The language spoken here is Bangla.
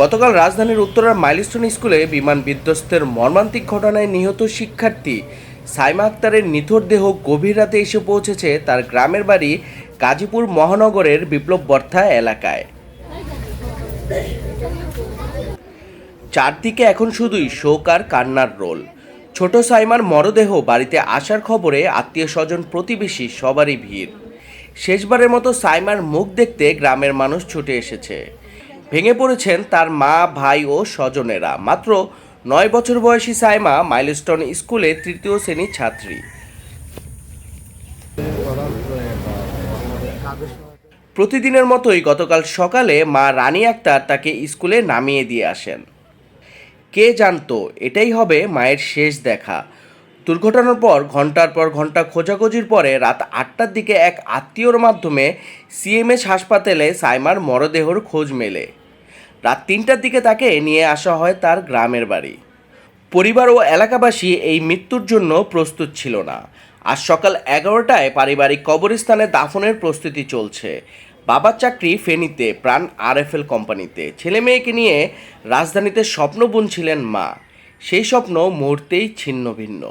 গতকাল রাজধানীর উত্তরার মাইলস্টোন স্কুলে বিমান বিধ্বস্তের মর্মান্তিক ঘটনায় নিহত শিক্ষার্থী সাইমা আক্তারের নিথর দেহ গভীর রাতে এসে পৌঁছেছে তার গ্রামের বাড়ি গাজীপুর মহানগরের বিপ্লব বর্থা এলাকায়। চারদিকে এখন শুধুই শোক আর কান্নার রোল। ছোট সাইমার মরদেহ বাড়িতে আসার খবরে আত্মীয় স্বজন প্রতিবেশী সবারই ভিড়। শেষবারের মতো সাইমার মুখ দেখতে গ্রামের মানুষ ছুটে এসেছে। ভেঙে পড়েছেন তার মা, ভাই ও স্বজনেরা। মাত্র নয় বছর বয়সী সাইমা মাইলস্টোন স্কুলে তৃতীয় শ্রেণির ছাত্রী। প্রতিদিনের মতোই গতকাল সকালে মা রানী আক্তার তাকে স্কুলে নামিয়ে দিয়ে আসেন। কে জানতো, এটাই হবে মায়ের শেষ দেখা। দুর্ঘটনার পর ঘণ্টার পর ঘণ্টা খোঁজাখুঁজির পরে রাত আটটার দিকে এক আত্মীয়র মাধ্যমে সিএমএস হাসপাতালে সাইমার মরদেহর খোঁজ মেলে। রাত তিনটার দিকে তাকে নিয়ে আসা হয় তার গ্রামের বাড়ি। পরিবার ও এলাকাবাসী এই মৃত্যুর জন্য প্রস্তুত ছিল না। আজ সকাল এগারোটায় পারিবারিক কবরস্থানে দাফনের প্রস্তুতি চলছে। বাবার চাকরি ফেনীতে, প্রাণ আরএফএল কোম্পানিতে। ছেলে মেয়েকে নিয়ে রাজধানীতে স্বপ্ন বুনছিলেন মা। সেই স্বপ্ন মুহূর্তেই ছিন্ন ভিন্ন